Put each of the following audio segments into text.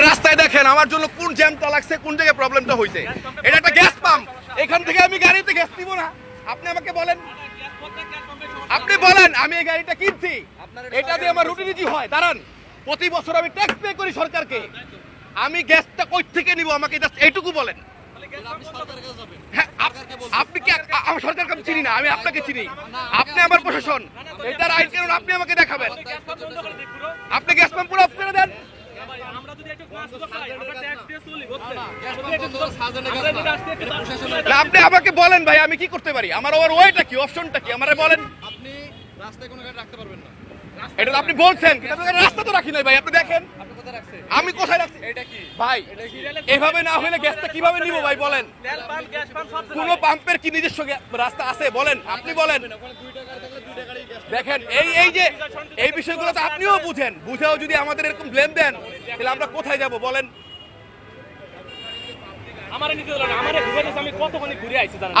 আপনি রাস্তায় দেখেন আমার জন্য কোন জ্যামটা লাগছে কোন জায়গায় প্রবলেমটা হয়েছে এটা একটা গ্যাস পাম্প এখান থেকে আমি গাড়িতে গ্যাস নিব না। আপনি আমাকে বলেন। আপনি বলেন আমি এই গাড়িটা কিনছি। এটা দিয়ে আমার রুটিনিটি হয়। দাঁড়ান প্রতি বছর আমি ট্যাক্স পে করি সরকারকে। আমি গ্যাসটা কই থেকে নিব? আমাকে জাস্ট এইটুকু বলেন। হ্যাঁ, আপনি কি সরকারকে আমি চিনি না আমি আপনাকে চিনি। আপনি আমার প্রশাসন। এটার আইন কানুন আপনি আমাকে দেখাবেন। আপনি গ্যাস পাম্প পুরো অফ করে দেন। আপনি আমাকে বলেন ভাই আমি কি করতে পারি? আমার ওর ওয়েটা কি অপশনটা কি? আমারে বলেন। আপনি রাস্তায় কোনো গাড়ি রাখতে পারবেন না। এটা তো আপনি বলছেন রাস্তা তো রাখি নাই ভাই আপনি দেখেন। আপনি কোথায় রাখছেন? আমি কোথায় রাখছি? এটা কি? ভাই এভাবে না হলে গ্যাসটা কীভাবে নিব ভাই বলেন। কোন পাম্পের কি নিজস্ব রাস্তা আছে? বলেন আপনি বলেন। দেখেন এই এই যে এই বিষয়গুলো তো আপনিও বুঝেন। বুঝেও যদি আমাদের এরকম ব্লেম দেন তাহলে আমরা কোথায় যাব বলেন?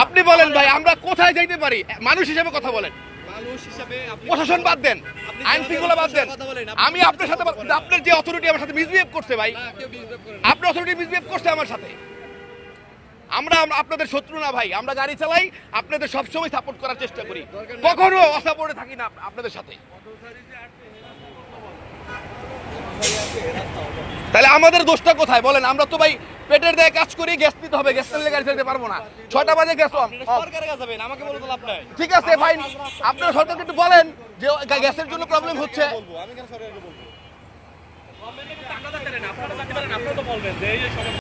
আপনি বলেন ভাই আমরা কোথায় যাইতে পারি? মানুষ হিসেবে কথা বলেন। মানুষ হিসাবে আপনি প্রশাসন বাদ দেন আইন শৃঙ্খলা বাদ দেন। আমি আপনার সাথে আপনার যে অথরিটি আমার সাথে মিসবিহেভ করছে ভাই আপনার অথরিটি মিসবিহেভ করছে আমার সাথে। আমরা আপনাদের শত্রু না ভাই আমরা গাড়ি চালাই আপনাদের সবসময় সাপোর্ট করার চেষ্টা করি। কখনো অসাপোর্টে থাকি না আপনাদের সাথে। তাহলে আমাদের দোষটা কোথায়? বলেন আমরা তো ভাই পেটের দেয় কাজ করি গ্যাস নিতে হবে গ্যাস নিলে গাড়ি চালাতে পারব না। ছয়টা বাজে গ্যাস অফ। সরকারের কাছে যাবেন আমাকে বলে লাভ নাই ঠিক আছে ফাইন আপনারা সরকারকে একটু বলেন যে গ্যাসের জন্য প্রবলেম হচ্ছে। আমি কেন সরকারকে বলব? আপনারা দেখতে পারেন আপনারা দেখতে পারেন আপনারা তো বলবেন যে এই এই সমস্যা